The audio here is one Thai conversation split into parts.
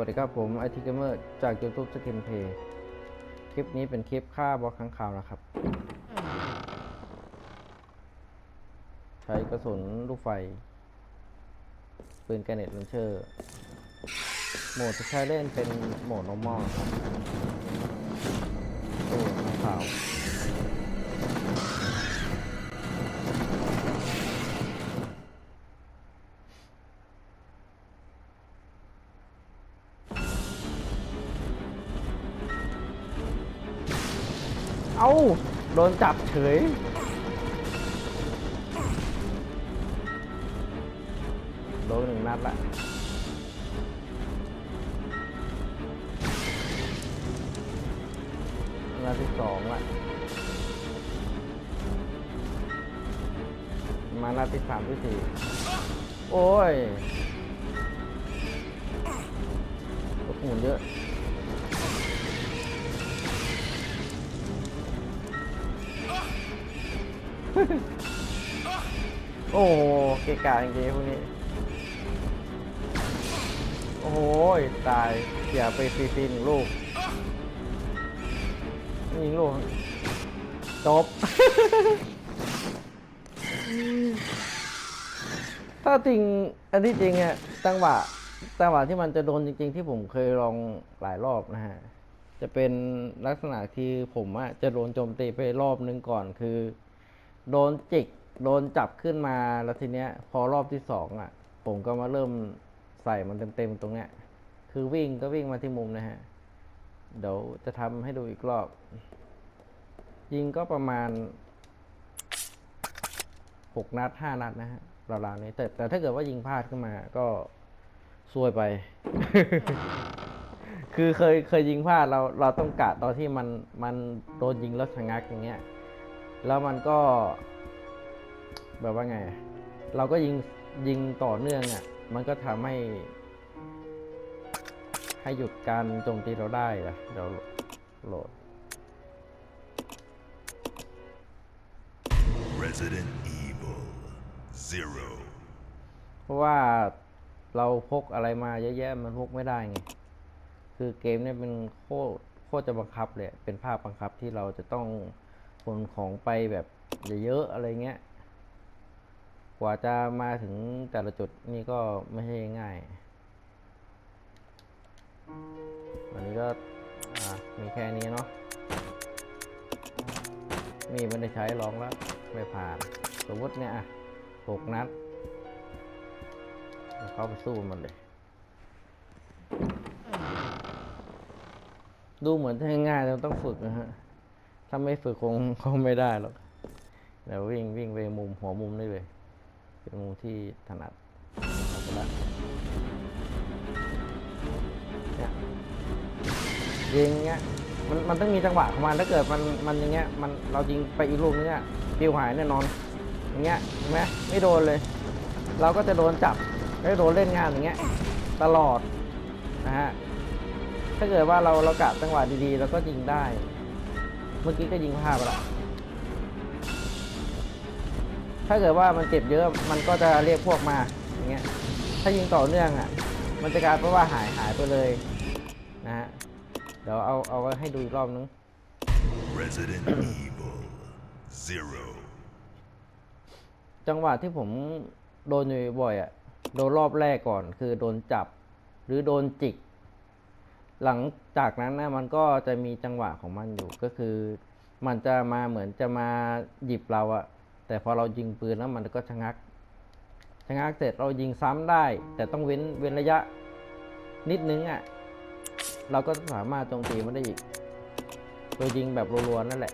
วัสดีครับผมไอทีเกมเมอร์จาก YouTube s k i n Play คลิปนี้เป็นคลิปฆ่าบล็อกค้างคาวนะครับ ใช้กระสุนลูกไฟ ปืนแกเนตลันเชอร์ โหมดที่ใช้เล่นเป็นโหมด normal ครับตู้างคาวาโดนจับเฉย โดนหนึ่งนัดละนัดที่สองละมานัดที่สามที่สี่โอ้ยรถหมุนเยอะ โอ้โหเกะกะจริงๆพวกนี้ โอ้โหตายเสียไปฟรีๆหนึ่งลูกยิงลูกจบ ถ้าจริง อันที่จริงอะจังหวะจังหวะที่มันจะโดนจริง ๆ ที่ผมเคยลองหลายรอบนะฮะ จะเป็นลักษณะที่ผมอะจะโดนโจมตีไปรอบนึงก่อนคือ โดนจิก โดนจับขึ้นมาแล้วทีเนี้ย พอรอบที่สองอะ ผมก็มาเริ่มใส่มันเต็มๆตรงเนี้ย คือวิ่งก็วิ่งมาที่มุมนะฮะ เดี๋ยวจะทำให้ดูอีกรอบ ยิงก็ประมาณหกนัดห้านัดนะฮะราวๆนี้แต่แต่ถ้าเกิดว่ายิงพลาดขึ้นมาก็ซวยไป คือเคยเคยยิงพลาดเราเราต้องกะตอนที่มันมันโดนยิงแล้วชะงักอย่างเงี้ย แล้วมันก็ แบบว่าไง เราก็ยิงยิงต่อเนื่องอะ มันก็ทำให้ ให้หยุดการโจมตีเราได้อะเดี๋ยวโหลด Resident Evil Zero. เพราะว่าเราพกอะไรมาเยอะแยะมันพกไม่ได้ไง คือเกมเนี่ยเป็นโคตรโคตรจะบังคับเลย เป็นภาพบังคับที่เราจะต้อง ขนของไปแบบเยอะๆอะไรเงี้ย กว่าจะมาถึงแต่ละจุดนี่ก็ไม่ใช่ง่าย วันนี้ก็มีแค่นี้เนาะ มีไม่ได้ใช้ลองแล้ว ไม่ผ่าน สมมติเนี่ยอะหกนัดเข้าไปสู้มันเลย ดูเหมือนจะง่ายแต่ต้องฝึกนะฮะ ถ้าไม่ฝึกคงคงไม่ได้หรอกเดี๋ยววิ่งวิ่งไปมุมหัวมุมได้เลยเป็นมุมที่ถนัดเอาไปละเนี่ยยิงเงี้ยมันมันต้องมีจังหวะของมันถ้าเกิดมันมันอย่างเงี้ยมันเรายิงไปอีกลูกนึงเนี่ยปิวหายแน่นอน อย่างเงี้ยเห็นไหมไม่โดนเลย เราก็จะโดนจับไม่โดนเล่นงานอย่างเงี้ย ตลอดนะฮะถ้าเกิดว่าเราเรากะจังหวะดีๆเราก็ยิงได้ มื่อกี้ก็ยิงพลาดไปละถ้าเกิดว่ามันเจ็บเยอะมันก็จะเรียกพวกมาอย่างเงี้ยถ้ายิงต่อเนื่องอะ มันจะกลายเป็นว่าหายหายไปเลยนะฮะเดี๋ยวเอาเอาไว้ให้ดูอีกรอบนึง Resident Evil Zero. จังหวะที่ผมโดนอยู่บ่อยๆอะโดนรอบแรกก่อน คือโดนจับ หรือโดนจิก หลังจากนั้นนะมันก็จะมีจังหวะของมันอยู่ก็คือ มันจะมาเหมือนจะมาหยิบเราอะแต่พอเรายิงปืนแล้วมันก็ชะงักชะงักเสร็จเรายิงซ้ำได้ แต่ต้องเว้นเว้นระยะ นิดนึงอะเราก็สามารถโจมตีมันได้อีกโดยยิงแบบรัวๆนั่นแหละ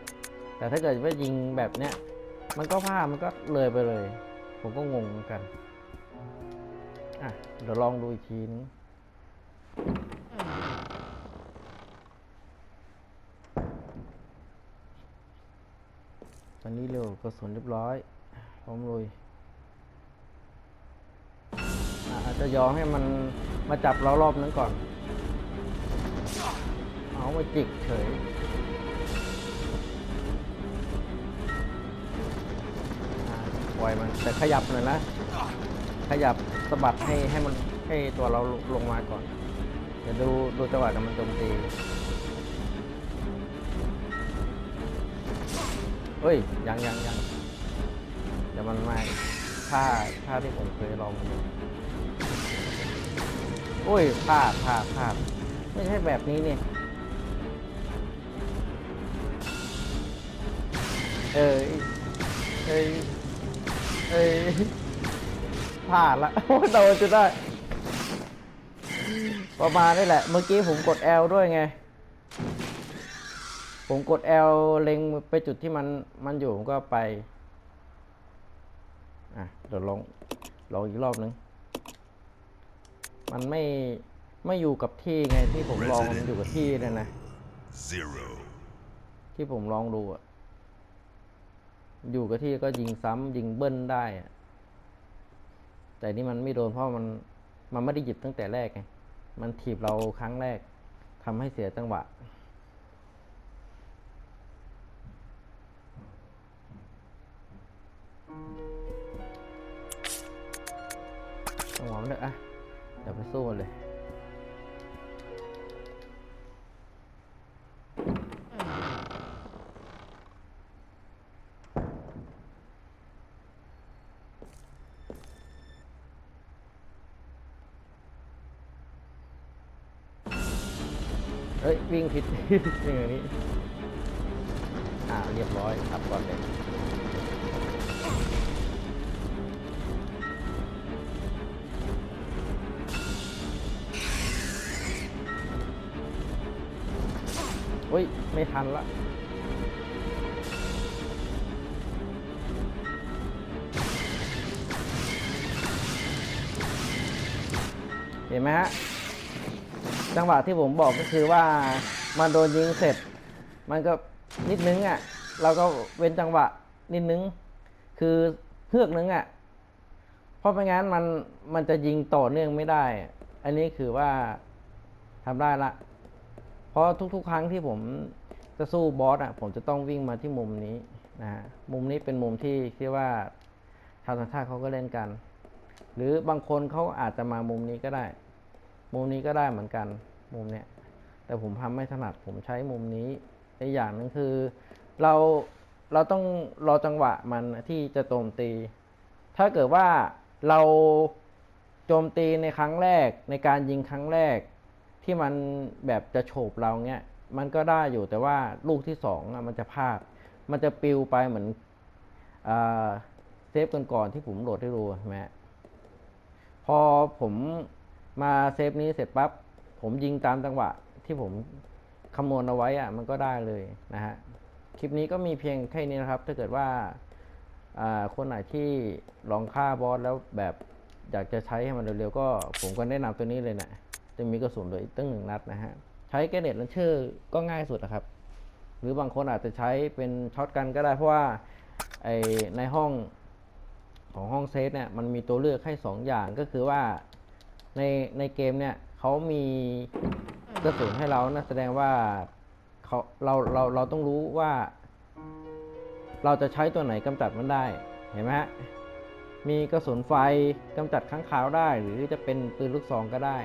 แต่ถ้าเกิดว่ายิงแบบเนี้ยมันก็พลาดมันก็เลยไปเลย ผมก็งงเหมือนกันอะเดี๋ยวลองดูอีกทีนึง ตอนนี้เร็วกระสุนเรียบร้อยพร้อมลุยอาจจะยอมให้มันมาจับเรารอบนึงก่อน เอามาจิกเฉยปล่อยมันแต่ขยับหน่อยนะ ขยับสะบัดให้ให้มันให้ตัวเราลงมาก่อน เดี๋ยวดูดูจังหวะกันมันโจมตี เฮ้ย ยังยังยังเดี๋ยวมันมาอีกท่าท่าที่ผมเคยลองมาดูโอ้ยพลาดพลาดพลาดไม่ใช่แบบนี้เนี่เอ้ยเอ้ยเอ้ยพลาดละโอ้ยโดนจะได้ ประมาณนี่แหละ เมื่อกี้ผมกด L ด้วยไง ผมกด L เล็งไปจุดที่มันมันอยู่ผมก็ไป อะเดี๋ยวลองลองอีกรอบนึง มันไม่ไม่อยู่กับที่ไงที่ผมลองมันอยู่กับที่เนี่ยนะ Zero. ที่ผมลองดูอะอยู่กับที่ก็ยิงซ้ำยิงเบิ้ลได้อะแต่นี่มันไม่โดนเพราะมันมันไม่ได้หยิบตั้งแต่แรกไง มันถีบเราครั้งแรกทำให้เสียจังหวะ หวะมันเลยอะเดี๋ยวไปสู้มันเลยเอ้ย วิ่งผิดวิ่งอย่างนี้อ่าเรียบร้อยครับก่อนเลย อุ้ย ไม่ทันละเห็นไหมฮะ จังหวะที่ผมบอกก็คือว่ามันโดนยิงเสร็จ มันก็นิดนึงอะ เราก็เว้นจังหวะนิดนึง คือเฮือกนึงอะ เพราะไม่งั้นมันมันจะยิงต่อเนื่องไม่ได้ อันนี้คือว่าทำได้ละ เพราะทุกๆ ครั้งที่ผมจะสู้บอสอะผมจะต้องวิ่งมาที่มุมนี้นะฮะมุมนี้เป็นมุมที่คิดว่าชาวต่างชาติเขาก็เล่นกัน หรือบางคนเขาอาจจะมามุมนี้ก็ได้ มุมนี้ก็ได้เหมือนกันมุมเนี้ยแต่ผมทำไม่ถนัดผมใช้มุมนี้อีกอย่างหนึงคือเราเราต้องรอจังหวะมันที่จะโจมตี ถ้าเกิดว่าเราโจมตีในครั้งแรกในการยิงครั้งแรก ที่มันแบบจะโฉบเราเนี้ย มันก็ได้อยู่แต่ว่าลูกที่สองมันจะพลาด มันจะปิวไปเหมือนอเซฟกันก่อนๆที่ผมโหลดให้ดูใช่ไหมพอผมมาเซฟนี้เสร็จปั๊บผมยิงตามจังหวะที่ผมคำนวณเอาไว้อะมันก็ได้เลยนะฮะ คลิปนี้ก็มีเพียงแค่นี้นะครับ ถ้าเกิดว่าอ่าคนไหนที่ลองฆ่าบอสแล้วแบบอยากจะใช้ให้มันเร็วๆก็ผมก็แนะนำตัวนี้เลยนะ จะมีกระสุนเหลืออีกตั้งหนึ่งนัดนะฮะ ใช้แกเน็ตลันเชอร์ก็ง่ายสุดนะครับ หรือบางคนอาจจะใช้เป็นช็อตกันก็ได้ เพราะว่าไอในห้องของห้องเซฟเนี่ยมันมีตัวเลือกให้สองอย่างก็คือว่าในในเกมเนี่ยเขามีกระสุนให้เรานะแสดงว่าเขาเราเราเราต้องรู้ว่า เราจะใช้ตัวไหนกำจัดมันได้เห็นไหมฮะมีกระสุนไฟกำจัดค้างคาวได้ หรือจะเป็นปืนลูกซองก็ได้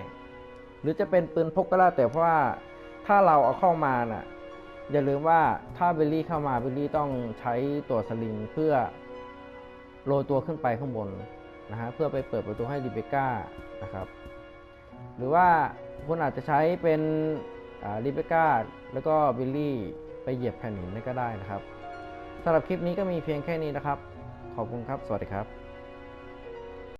หรือจะเป็นปืนพกก็ได้แต่เพราะว่าถ้าเราเอาเข้ามาน่ะอย่าลืมว่าถ้าเบลลี่เข้ามาเบลลี่ต้องใช้ตัวสลิงเพื่อโรยตัวขึ้นไปข้างบนนะฮะเพื่อไปเปิดประตูให้ริเบก้านะครับหรือว่าคุณอาจจะใช้เป็นริเบก้าแล้วก็บิลลี่ไปเหยียบแผ่นหินนั่นก็ได้นะครับสำหรับคลิปนี้ก็มีเพียงแค่นี้นะครับ ขอบคุณครับ สวัสดีครับ